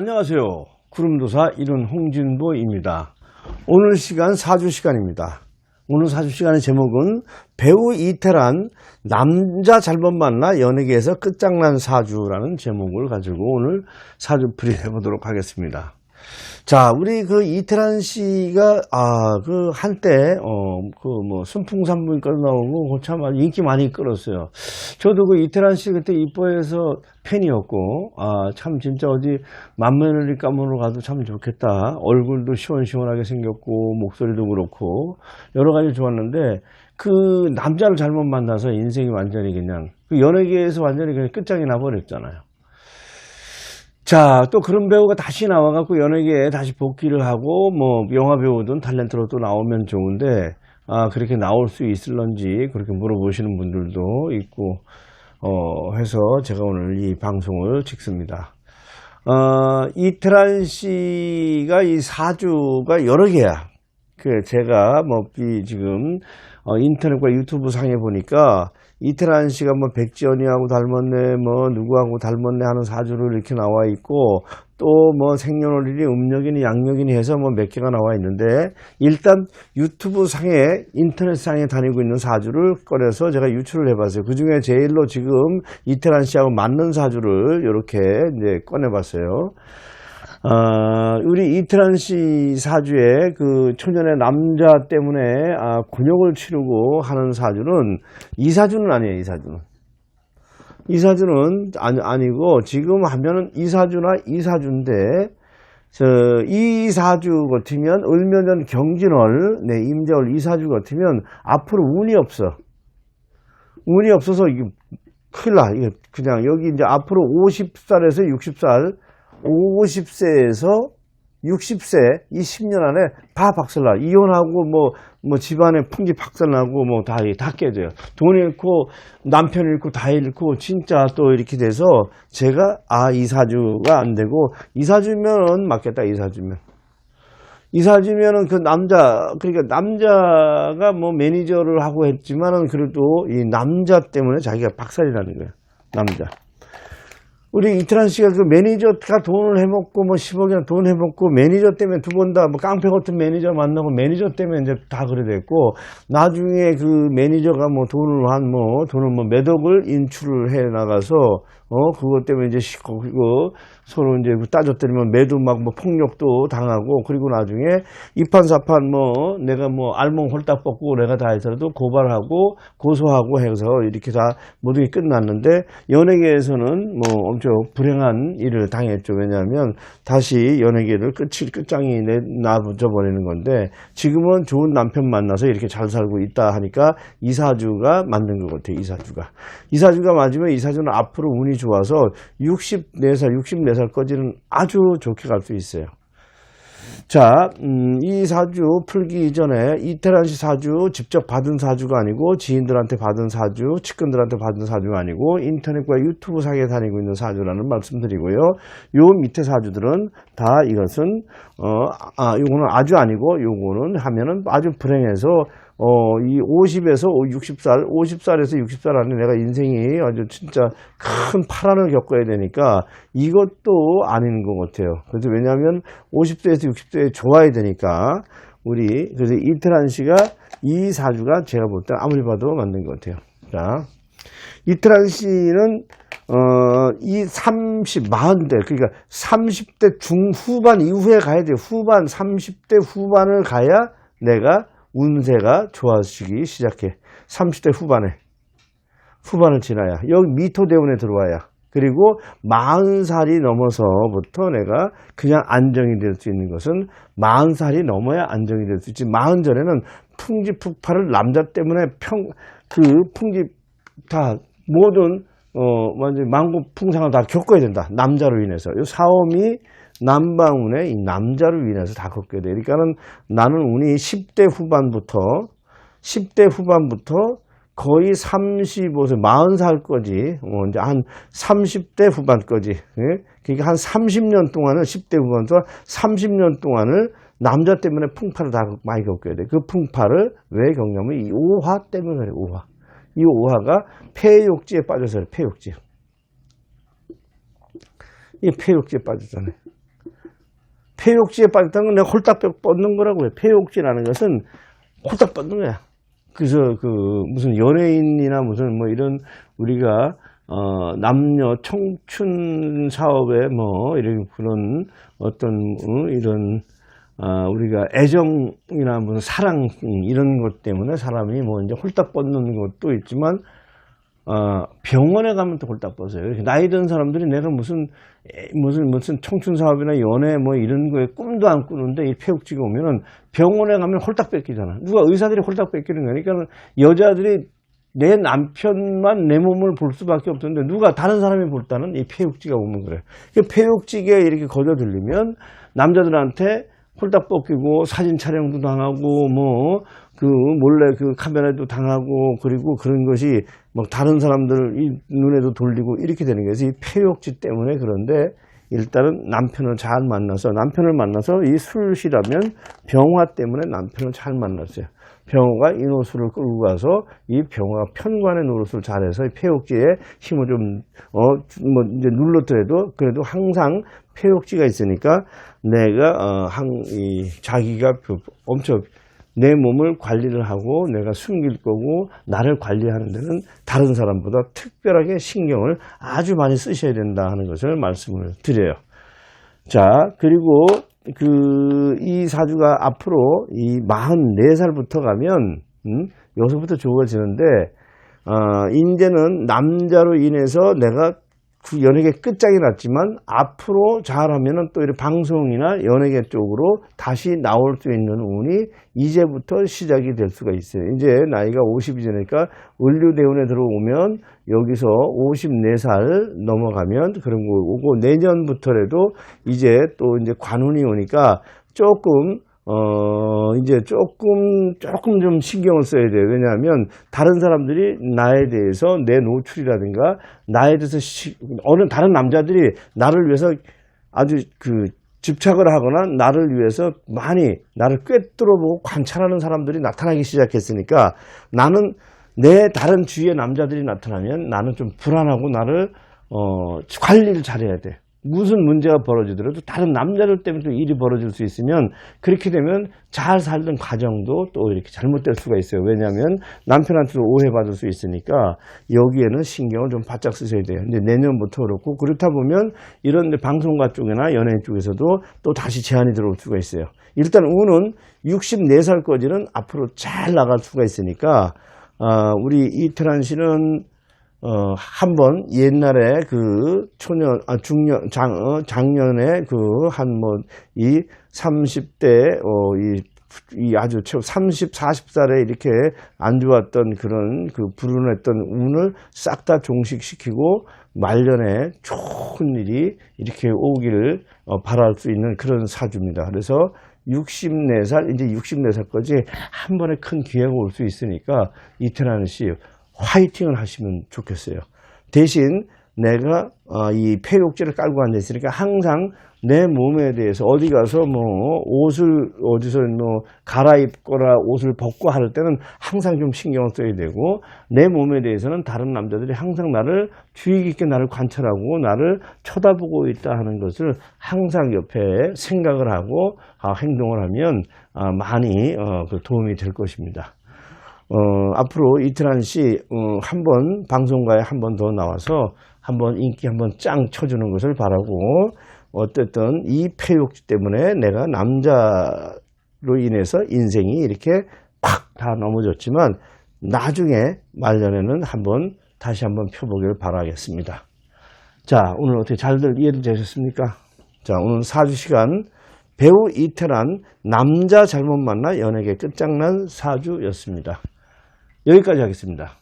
안녕하세요. 구름도사 이룬 홍진보입니다. 오늘 시간 사주 시간입니다. 오늘 사주 시간의 제목은 배우 이태란 남자 잘못 만나 연예계에서 끝장난 사주라는 제목을 가지고 오늘 사주풀이 해 보도록 하겠습니다. 자, 우리 그 이태란 씨가, 아, 그 한때, 어, 그 뭐, 순풍산부인과 나오고, 그참 인기 많이 끌었어요. 저도 그 이태란 씨 그때 이뻐해서 팬이었고, 아, 참 진짜 어디 맏며느리 가문으로 가도 참 좋겠다. 얼굴도 시원시원하게 생겼고, 목소리도 그렇고, 여러 가지 좋았는데, 그 남자를 잘못 만나서 인생이 완전히 그냥, 그 연예계에서 완전히 그냥 끝장이 나버렸잖아요. 자, 또 그런 배우가 다시 나와갖고 연예계에 다시 복귀를 하고, 뭐, 영화 배우든 탤런트로 또 나오면 좋은데, 아, 그렇게 나올 수 있을런지 그렇게 물어보시는 분들도 있고, 어, 해서 제가 오늘 이 방송을 찍습니다. 어, 이태란 씨가 이 사주가 여러 개야. 그, 제가 뭐, 이 지금, 어, 인터넷과 유튜브 상에 보니까 이태란 씨가 뭐 백지연이하고 닮았네, 뭐 누구하고 닮았네 하는 사주를 이렇게 나와 있고 또 뭐 생년월일이 음력이니 양력이니 해서 뭐 몇 개가 나와 있는데 일단 유튜브 상에 인터넷 상에 다니고 있는 사주를 꺼내서 제가 유출을 해봤어요. 그 중에 제일로 지금 이태란 씨하고 맞는 사주를 이렇게 이제 꺼내봤어요. 아, 우리 이태란 씨 사주에 그 초년의 남자 때문에 아, 곤욕을 치르고 하는 사주는 이 사주는 아니에요, 이 사주는. 이 사주는 아니, 아니고 지금 하면은 이 사주나 이 사주인데 저, 이 사주 같으면 을면전 경진월, 네, 임자월 이 사주 같으면 앞으로 운이 없어. 운이 없어서 이게 큰일 나. 이게 그냥 여기 이제 앞으로 50살에서 60살 50세에서 60세 이 10년 안에 다 박살나. 이혼하고 뭐 뭐 집안에 풍지 박살나고 뭐 다 다 깨져요. 돈 잃고 남편 잃고 다 잃고 진짜 또 이렇게 돼서 제가 아 이사주가 안 되고 이사주면은 맞겠다 이사주면. 이사주면은 그 남자 그러니까 남자가 뭐 매니저를 하고 했지만은 그래도 이 남자 때문에 자기가 박살이 나는 거예요. 남자 우리 이태란 씨가 그 매니저가 돈을 해먹고 뭐 10억이나 돈 해먹고 매니저 때문에 두 번 다 뭐 깡패 같은 매니저 만나고 매니저 때문에 이제 다 그래 됐고 나중에 그 매니저가 뭐 돈을 한 뭐 돈을 뭐 몇 억을 인출을 해 나가서 어 그것 때문에 이제 시고 그리고 서로 이제 따졌더니만 매도 막 뭐 폭력도 당하고 그리고 나중에 이판사판 뭐 내가 뭐 알몸 홀딱 벗고 내가 다 해서라도 고발하고 고소하고 해서 이렇게 다 모든 게 끝났는데 연예계에서는 뭐 엄청 불행한 일을 당했죠. 왜냐하면 다시 연예계를 끝이 끝장이 나붙어 버리는 건데 지금은 좋은 남편 만나서 이렇게 잘 살고 있다 하니까 이사주가 만든 것 같아요 이사주가. 이사주가 맞으면 이사주는 앞으로 운이 좋아서 64살 64살까지는 아주 좋게 갈 수 있어요 자, 음, 이 사주 풀기 전에 이태란 씨 사주 직접 받은 사주가 아니고 지인들한테 받은 사주, 측근들한테 받은 사주가 아니고 인터넷과 유튜브 상에 다니고 있는 사주라는 말씀드리고요. 요 밑에 사주들은 다 이것은 어, 아, 요거는 아주 아니고 요거는 하면은 아주 불행해서 어, 이 50에서 60살, 50살에서 60살 안에 내가 인생이 아주 진짜 큰 파란을 겪어야 되니까 이것도 아닌 것 같아요. 그래서 왜냐하면 50세에서 60세에 좋아야 되니까 우리, 그래서 이태란 씨가 이 사주가 제가 볼 때 아무리 봐도 맞는 것 같아요. 자, 이태란 씨는 어, 이 30, 40대, 그러니까 30대 중후반 이후에 가야 돼요. 후반, 30대 후반을 가야 내가 운세가 좋아지기 시작해. 30대 후반에. 후반을 지나야. 여기 미토 대운에 들어와야. 그리고 40살이 넘어서부터 내가 그냥 안정이 될 수 있는 것은 40살이 넘어야 안정이 될 수 있지. 40 전에는 풍지풍파를 남자 때문에 평, 그 풍지 다 모든 어, 완전 망고 풍상을 다 겪어야 된다. 남자로 인해서. 이 사om이 남방운의 이 남자를 위해서 다 겪게 돼. 그러니까는 나는 운이 10대 후반부터 10대 후반부터 거의 35세, 40살까지, 어, 이제 한 30대 후반까지, 예? 그러니까 한 30년 동안은 10대 후반 동안 30년 동안을 남자 때문에 풍파를 다 많이 겪게 돼. 그 풍파를 왜 겪냐면 이 오화 때문에 그래, 오화. 이 오화가 폐욕지에 빠져서 그래, 폐욕지. 이 폐욕지에 빠졌잖아요. 폐욕지에 빠졌다는 건 내가 홀딱 뻗는 거라고요. 폐욕지라는 것은 홀딱 뻗는 거야. 그래서 그 무슨 연예인이나 무슨 뭐 이런 우리가 어 남녀 청춘 사업에 뭐 이런 그런 어떤 어, 이런 아, 우리가 애정이나 무슨 사랑 이런 것 때문에 사람이 뭐 이제 홀딱 뻗는 것도 있지만 어, 병원에 가면 또 홀딱 뻗어요. 나이 든 사람들이 내가 무슨 에, 무슨 무슨 청춘 사업이나 연애 뭐 이런 거에 꿈도 안 꾸는데 이 폐욕지가 오면은 병원에 가면 홀딱 뺏기잖아. 누가 의사들이 홀딱 뺏기는 거니까 여자들이 내 남편만 내 몸을 볼 수밖에 없던데 누가 다른 사람이 볼 때는 이 폐욕지가 오면 그래. 그 폐욕지게 이렇게 거저 들리면 남자들한테 홀딱 벗기고 사진 촬영도 당하고 뭐 그 몰래 그 카메라도 당하고 그리고 그런 것이 뭐 다른 사람들 이 눈에도 돌리고 이렇게 되는 거지 이 폐욕지 때문에 그런데 일단은 남편을 잘 만나서 남편을 만나서 이 술이라면 병화 때문에 남편을 잘 만났어요. 병화가 이 노술을 끌고 가서 이 병화가 편관의 노릇을 잘해서 이 폐욕지에 힘을 좀, 어, 뭐, 이제 눌렀더라도 그래도 항상 폐욕지가 있으니까 내가, 어, 항, 이, 자기가 그 엄청 내 몸을 관리를 하고 내가 숨길 거고 나를 관리하는 데는 다른 사람보다 특별하게 신경을 아주 많이 쓰셔야 된다 하는 것을 말씀을 드려요. 자, 그리고 그 이 사주가 앞으로 이 44살부터 가면 음, 여기서부터 좋아지는데 어, 이제는 남자로 인해서 내가 그 연예계 끝장이 났지만 앞으로 잘하면은 또 이런 방송이나 연예계 쪽으로 다시 나올 수 있는 운이 이제부터 시작이 될 수가 있어요. 이제 나이가 50이 되니까 을류대운에 들어오면 여기서 54살 넘어가면 그런 거 오고 내년부터라도 이제 또 이제 관운이 오니까 조금 어, 이제 조금, 조금 좀 신경을 써야 돼요. 왜냐하면 다른 사람들이 나에 대해서 내 노출이라든가 나에 대해서 시, 어느 다른 남자들이 나를 위해서 아주 그 집착을 하거나 나를 위해서 많이 나를 꿰뚫어보고 관찰하는 사람들이 나타나기 시작했으니까 나는 내 다른 주위의 남자들이 나타나면 나는 좀 불안하고 나를 어, 관리를 잘해야 돼. 무슨 문제가 벌어지더라도 다른 남자들 때문에 또 일이 벌어질 수 있으면 그렇게 되면 잘 살던 가정도 또 이렇게 잘못될 수가 있어요. 왜냐하면 남편한테도 오해받을 수 있으니까 여기에는 신경을 좀 바짝 쓰셔야 돼요. 근데 내년부터 그렇고 그렇다 보면 이런 방송가 쪽이나 연예인 쪽에서도 또 다시 제한이 들어올 수가 있어요. 일단 운은 64살까지는 앞으로 잘 나갈 수가 있으니까 어, 우리 이태란 씨는 어, 한번 옛날에 그 초년, 아, 중년, 장, 어, 작년에 그 한 뭐, 이 30대, 어, 이, 이 아주 최 30, 40살에 이렇게 안 좋았던 그런 그 불운했던 운을 싹 다 종식시키고 말년에 좋은 일이 이렇게 오기를 어, 바랄 수 있는 그런 사주입니다. 그래서 64살, 이제 64살까지 한 번에 큰 기회가 올 수 있으니까 이태란 씨 화이팅을 하시면 좋겠어요. 대신 내가 어, 이 폐욕제를 깔고 앉아 있으니까 항상 내 몸에 대해서 어디 가서 뭐 옷을 어디서 뭐 갈아입거나 옷을 벗고 할 때는 항상 좀 신경을 써야 되고 내 몸에 대해서는 다른 남자들이 항상 나를 주의 깊게 나를 관찰하고 나를 쳐다보고 있다 하는 것을 항상 옆에 생각을 하고 아, 행동을 하면 아, 많이 어, 그 도움이 될 것입니다. 어, 앞으로 이태란 씨, 어, 한 번, 방송가에 한 번 더 나와서 한번 인기 한번 짱 쳐주는 것을 바라고, 어쨌든 이 폐욕지 때문에 내가 남자로 인해서 인생이 이렇게 팍 다 넘어졌지만, 나중에 말년에는 한번 다시 한번 펴보기를 바라겠습니다. 자, 오늘 어떻게 잘들 이해를 되셨습니까? 자, 오늘 4주 시간 배우 이태란 남자 잘못 만나 연예계 끝장난 사주였습니다. 여기까지 하겠습니다.